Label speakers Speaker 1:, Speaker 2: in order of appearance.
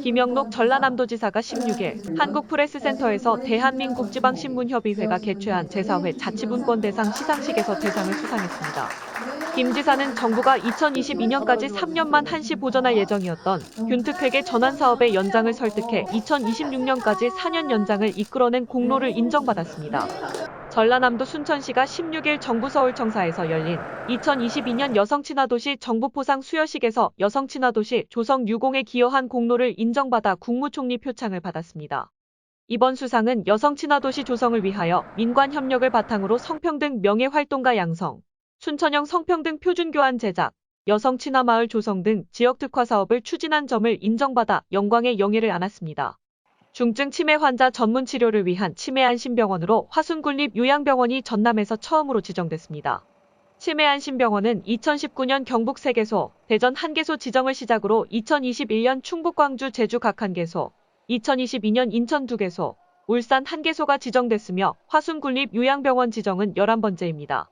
Speaker 1: 김영록 전라남도지사가 16일 한국프레스센터에서 대한민국 지방신문협의회가 개최한 제4회 자치분권 대상 시상식에서 대상을 수상했습니다. 김 지사는 정부가 2022년까지 3년만 한시 보전할 예정이었던 균특회계 전환 사업의 연장을 설득해 2026년까지 4년 연장을 이끌어낸 공로를 인정받았습니다. 전라남도 순천시가 16일 정부 서울청사에서 열린 2022년 여성친화도시 정부포상 수여식에서 여성친화도시 조성 유공에 기여한 공로를 인정받아 국무총리 표창을 받았습니다. 이번 수상은 여성친화도시 조성을 위하여 민관 협력을 바탕으로 성평등 명예활동가 양성, 순천형 성평등 표준교환 제작, 여성친화마을 조성 등 지역특화 사업을 추진한 점을 인정받아 영광의 영예를 안았습니다. 중증 치매 환자 전문 치료를 위한 치매 안심병원으로 화순군립 요양병원이 전남에서 처음으로 지정됐습니다. 치매 안심병원은 2019년 경북 3개소, 대전 1개소 지정을 시작으로 2021년 충북 광주 제주 각 1개소, 2022년 인천 2개소, 울산 1개소가 지정됐으며 화순군립 요양병원 지정은 11번째입니다.